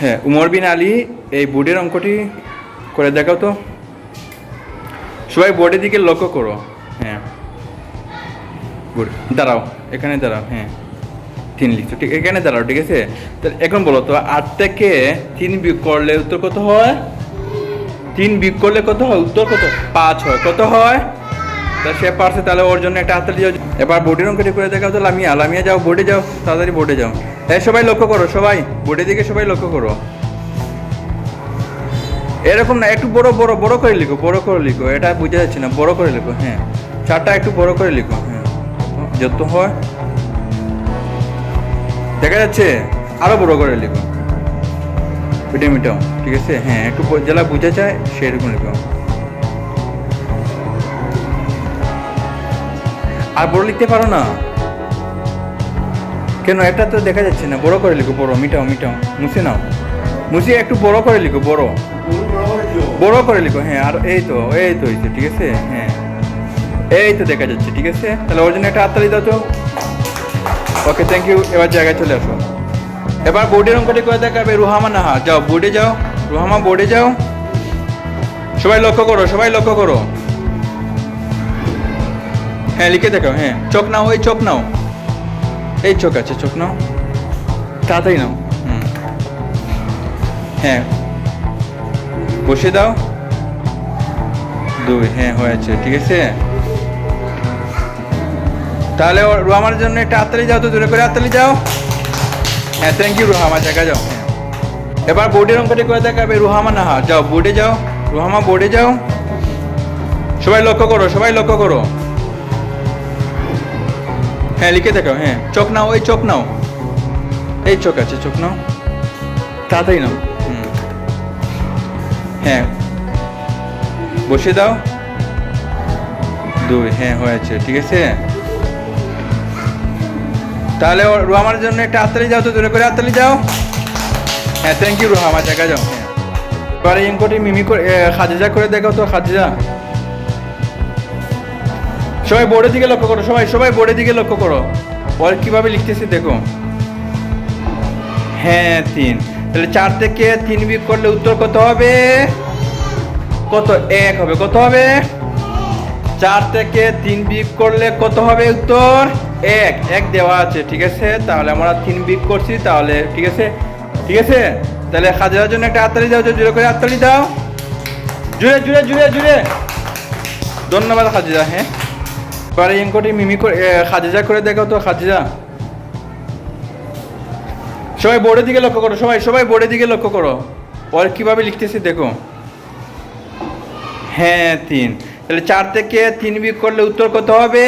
হ্যাঁ উমর বিন আলী, এই বোর্ডের অঙ্কটি করে দেখাও তো। সবাই বোর্ডের দিকে লক্ষ্য করো। হ্যাঁ। দাঁড়াও, এখানে দাঁড়াও হ্যাঁ। তিন লিখছো, ঠিক, এখানে দাঁড়াও, ঠিক আছে? এখন বলো তো, আট থেকে তিন বিয়োগ করলে উত্তর কত হয়? তিন বিয়োগ করলে কত হয়? উত্তর কত পাঁচ হয়, কত হয়? তা সে পারছে, তাহলে ওর জন্য একটা হাততালি যাও এবার বোর্ডের অঙ্কটি করে দেখাও তো লামিয়া লামিয়া যাও বোর্ডে যাও, তাড়াতাড়ি বোর্ডে যাও। হ্যাঁ সবাই লক্ষ্য করো, সবাই বোর্ডের দিকে সবাই লক্ষ্য করো। এরকম না, একটু বড় বড় বড় করে লিখো, বড় করে লিখো, এটা বোঝা যাচ্ছে না, বড় করে লিখো হ্যাঁ। চারটা একটু বড় করে লিখো হ্যাঁ। যত হয়। দেখা যাচ্ছে, আরও বড় করে লিখো। মিটে মিটাও, ঠিক আছে? হ্যাঁ একটু যেটা বুঝা যায়, সেরকম লিখো। আর বড় লিখতে পারো না? কেন? এটা তো দেখা যাচ্ছে না। বড় করে লিখো, বড়। মিটাও মিটাও। মুছে নাও। মুছে একটু বড় করে লিখো, বড়। বড় করে লিখো হ্যাঁ। আর এই তো এই তো হয়েছে, ঠিক আছে? হ্যাঁ। এই তো দেখা যাচ্ছে, ঠিক আছে? তাহলে ওর জন্য একটা হাততালি দাও তো। ওকে থ্যাংক ইউ এবার জায়গায় চলে আসো। এবার বোর্ডের অঙ্কটি করে দেখাবে রুহামা নাহা। যাও বোর্ডে যাও। রুহামা বোর্ডে যাও। সবাই লক্ষ্য করো, সবাই লক্ষ্য করো। হ্যাঁ লিখে দেখাও হ্যাঁ। চোখ নাও ওই চোখ নাও। এই চোখ আছে, চোখ নাও। তাড়াতাড়ি নাও। হুম। হ্যাঁ। বসে দাও। দুই হ্যাঁ হয়েছে, ঠিক আছে? তাহলে রুহামার জন্য একটা হাততালি যাও তো দূরে করে হাততালি যাও হ্যাঁ থ্যাংক ইউ রুহামা জায়গা যাও হ্যাঁ। এবার বোর্ডের অঙ্কটি করে দেখাবে, রুহামা নাহা যাও বোর্ডে যাও, রুহামা বোর্ডে যাও। সবাই লক্ষ্য করো, সবাই লক্ষ্য করো। হ্যাঁ লিখে দেখাও হ্যাঁ। চোখ নাও ওই চোখ নাও। এই চোখ আছে, চোখ নাও। তাড়াতাড়ি নাও। হ্যাঁ। বসে দাও। দুই হ্যাঁ হয়েছে, ঠিক আছে? তাহলে রুহামার জন্য একটা হাততালি যাও তো দূরে করে হাততালি যাও। হ্যাঁ থ্যাংক ইউ রুহামা, জায়গা যাও হ্যাঁ। এবারে ইঙ্কটি মিমি করে খাদিজা করে দেখাও তো, খাদিজা। সবাই বোর্ডের দিকে লক্ষ্য করো, সবাই সবাই বোর্ডের দিকে লক্ষ্য করো। ওর কীভাবে লিখতেছি দেখো। হ্যাঁ তিন। তাহলে চার থেকে তিন বিয়োগ করলে উত্তর কত হবে? কত? এক হবে। কত হবে? চার থেকে তিন বিয়োগ করলে কত হবে উত্তর? এক। এক দেওয়া আছে, ঠিক আছে? তাহলে আমরা তিন বিয়োগ করছি, তাহলে ঠিক আছে? ঠিক আছে? তাহলে খাজার জন্য একটা হাততালি দাও জুড়ে করে হাততালি দাও। জুড়ে জুড়ে জুড়ে জুড়ে ধন্যবাদ হাজিরা হ্যাঁ? এবারে ইঙ্কটি মিমি এ, করে দেখাও তো খাদিজা। সবাই বোর্ডের দিকে লক্ষ্য করো সবাই সবাই বোর্ডের দিকে লক্ষ্য করো। ওর কীভাবে লিখতেছি দেখো। হ্যাঁ তিন। তাহলে চার থেকে তিন বিয়োগ করলে উত্তর কত হবে?